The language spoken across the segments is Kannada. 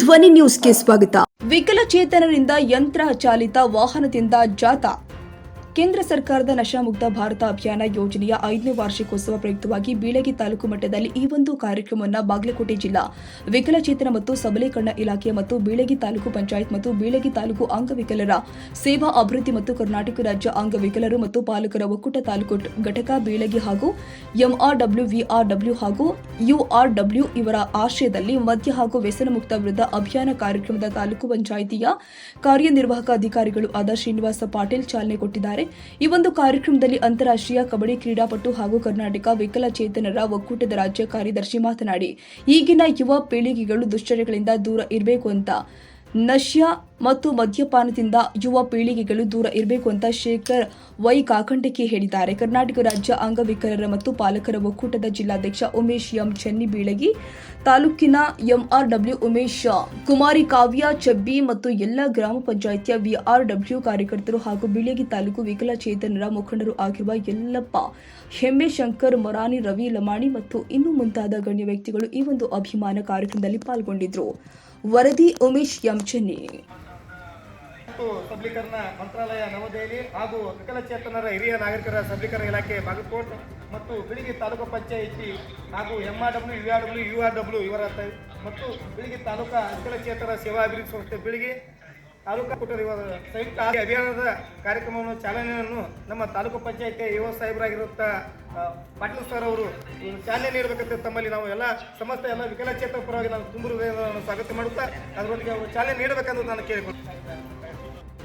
ಧ್ವನಿ ನ್ಯೂಸ್ಗೆ ಸ್ವಾಗತ. ವಿಕಲಚೇತನರಿಂದ ಯಂತ್ರ ಚಾಲಿತ ವಾಹನದಿಂದ ಜಾಥಾ. ಕೇಂದ್ರ ಸರ್ಕಾರದ ನಶಾಮುಕ್ತ ಭಾರತ ಅಭಿಯಾನ ಯೋಜನೆಯ ಐದನೇ ವಾರ್ಷಿಕೋತ್ಸವ ಪ್ರಯುಕ್ತವಾಗಿ ಬೀಳಗಿ ತಾಲೂಕು ಮಟ್ಟದಲ್ಲಿ ಈ ಒಂದು ಕಾರ್ಯಕ್ರಮವನ್ನು ಬಾಗಲಕೋಟೆ ಜಿಲ್ಲಾ ವಿಕಲಚೇತನ ಮತ್ತು ಸಬಲೀಕರಣ ಇಲಾಖೆ ಮತ್ತು ಬೀಳಗಿ ತಾಲೂಕು ಪಂಚಾಯತ್ ಮತ್ತು ಬೀಳಗಿ ತಾಲೂಕು ಅಂಗವಿಕಲರ ಸೇವಾ ಅಭಿವೃದ್ಧಿ ಮತ್ತು ಕರ್ನಾಟಕ ರಾಜ್ಯ ಅಂಗವಿಕಲರು ಮತ್ತು ಪಾಲಕರ ಒಕ್ಕೂಟ ತಾಲೂಕು ಘಟಕ ಬೀಳಗಿ ಹಾಗೂ ಎಂಆರ್ಡಬ್ಲ್ಯೂ, ವಿಆರ್ಡಬ್ಲ್ಯೂ ಹಾಗೂ ಯುಆರ್ಡಬ್ಲ್ಯೂ ಇವರ ಆಶ್ರಯದಲ್ಲಿ ಮದ್ಯ ಹಾಗೂ ವ್ಯಸನ ಮುಕ್ತ ವಿರುದ್ಧ ಅಭಿಯಾನ ಕಾರ್ಯಕ್ರಮದ ತಾಲೂಕು ಪಂಚಾಯಿತಿಯ ಕಾರ್ಯನಿರ್ವಾಹಕ ಅಧಿಕಾರಿಗಳು ಆದ ಶ್ರೀನಿವಾಸ ಪಾಟೀಲ್ ಚಾಲನೆ ಕೊಟ್ಟಿದ್ದಾರೆ. ಈ ಒಂದು ಕಾರ್ಯಕ್ರಮದಲ್ಲಿ ಅಂತಾರಾಷ್ಟ್ರೀಯ ಕಬಡ್ಡಿ ಕ್ರೀಡಾಪಟು ಹಾಗೂ ಕರ್ನಾಟಕ ವಿಕಲಚೇತನರ ಒಕ್ಕೂಟದ ರಾಜ್ಯ ಕಾರ್ಯದರ್ಶಿ ಮಾತನಾಡಿ, ಈಗಿನ ಯುವ ಪೀಳಿಗೆಗಳು ದುಶ್ಚರ್ಯಗಳಿಂದ ದೂರ ಇರಬೇಕು ಅಂತ ನಶ್ಯ ಮತ್ತು ಮದ್ಯಪಾನದಿಂದ ಯುವ ಪೀಳಿಗೆಗಳು ದೂರ ಇರಬೇಕು ಅಂತ ಶೇಖರ್ ವೈ ಕಾಕಂಡಕಿ ಹೇಳಿದ್ದಾರೆ. ಕರ್ನಾಟಕ ರಾಜ್ಯ ಅಂಗವಿಕಲರ ಮತ್ತು ಪಾಲಕರ ಒಕ್ಕೂಟದ ಜಿಲ್ಲಾಧ್ಯಕ್ಷ ಉಮೇಶ್ ಎಂ ಚೆನ್ನಿ ಬೀಳಗಿ ತಾಲೂಕಿನ ಎಂಆರ್ಡಬ್ಲ್ಯೂ ಉಮೇಶ್ ಕುಮಾರಿ ಕಾವ್ಯ, ಚಬ್ಬಿ ಮತ್ತು ಎಲ್ಲ ಗ್ರಾಮ ಪಂಚಾಯಿತಿಯ ವಿಆರ್ಡಬ್ಲ್ಯೂ ಕಾರ್ಯಕರ್ತರು ಹಾಗೂ ಬೀಳಗಿ ತಾಲೂಕು ವಿಕಲಚೇತನರ ಮುಖಂಡರು ಆಗಿರುವ ಹೆಮ್ಮೆ ಶಂಕರ್ ಮೊರಾನಿ, ರವಿ ಲಮಾಣಿ ಮತ್ತು ಇನ್ನೂ ಮುಂತಾದ ಗಣ್ಯ ವ್ಯಕ್ತಿಗಳು ಈ ಒಂದು ಅಭಿಮಾನ ಕಾರ್ಯಕ್ರಮದಲ್ಲಿ ಪಾಲ್ಗೊಂಡಿದ್ದರು ವರದಿ ಉಮೇಶ್ ಎಂ ಚೆನ್ನಿ. ಮತ್ತು ಸಬಲೀಕರಣ ಮಂತ್ರಾಲಯ ನವದೆಹಲಿ ಹಾಗೂ ವಿಕಲಚೇತನರ ಹಿರಿಯ ನಾಗರಿಕರ ಸಬಲೀಕರಣ ಇಲಾಖೆ ಬಾಗಲಕೋಟ್ ಮತ್ತು ಬಿಳಿಗಿ ತಾಲೂಕು ಪಂಚಾಯಿತಿ ಹಾಗೂ MRW U R W U R W ಇವರ ಮತ್ತು ಬಿಳಿಗಿ ತಾಲೂಕಾ ವಿಕಲಚೇತನ ಸೇವಾ ಅಭಿವೃದ್ಧಿ ಸಂಸ್ಥೆ ಬಿಳಿಗಿ ತಾಲೂಕಾ ಕೂಟದ ಇವರ ಸಂಯುಕ್ತ ಅಭಿಯಾನದ ಕಾರ್ಯಕ್ರಮವನ್ನು ಚಾಲನೆಯನ್ನು ನಮ್ಮ ತಾಲೂಕು ಪಂಚಾಯಿತಿ ಯುವ ಸಾಹೇಬರಾಗಿರುತ್ತ ಆ, ಪಾಟೀಲ್ ಸರ್ ಅವರು ಚಾಲನೆ ನೀಡಬೇಕಂತ ತಮ್ಮಲ್ಲಿ ನಾವು ಎಲ್ಲ ಸಮಸ್ತ ಎಲ್ಲ ವಿಕಲಚೇತನ ಪರವಾಗಿ ನಾನು ತುಂಬ ಸ್ವಾಗತ ಮಾಡುತ್ತಾ ಅದರೊಂದಿಗೆ ಅವರು ಚಾಲನೆ ನೀಡಬೇಕೆಂದು ನಾನು ಕೇಳಿಕೊಳ್ತೇನೆ.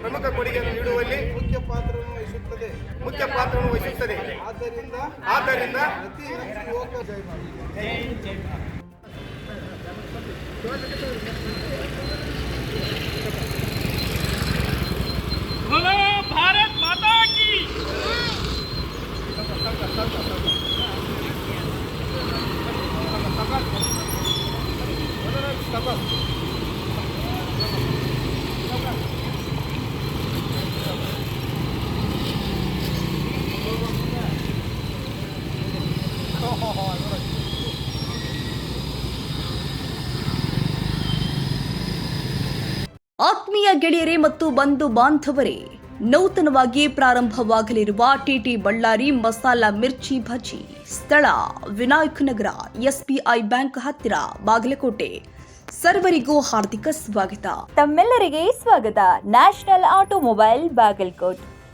ಪ್ರಮುಖ ಕೊಡುಗೆಯನ್ನು ನೀಡುವಲ್ಲಿ ಮುಖ್ಯ ಪಾತ್ರವನ್ನು ವಹಿಸುತ್ತದೆ. ಮುಖ್ಯ ಪಾತ್ರವನ್ನು ವಹಿಸುತ್ತದೆ. ಆದ್ದರಿಂದ ಆದ್ದರಿಂದ ಅತಿ ಹೆಚ್ಚು ಮಾತಾ. ಆತ್ಮೀಯ ಗೆಳೆಯರೇ ಮತ್ತು ಬಂಧು ಬಾಂಧವರೇ, ನೂತನವಾಗಿ ಪ್ರಾರಂಭವಾಗಲಿರುವ ಟಿಟಿ ಬಳ್ಳಾರಿ ಮಸಾಲಾ ಮಿರ್ಚಿ ಭಜಿ, ಸ್ಥಳ ವಿನಾಯಕ್ ನಗರ ಎಸ್ಬಿಐ ಬ್ಯಾಂಕ್ ಹತ್ತಿರ, ಬಾಗಲಕೋಟೆ. ಸರ್ವರಿಗೂ ಹಾರ್ದಿಕ ಸ್ವಾಗತ. ತಮ್ಮೆಲ್ಲರಿಗೆ ಸ್ವಾಗತ. National automobile Bagalkot.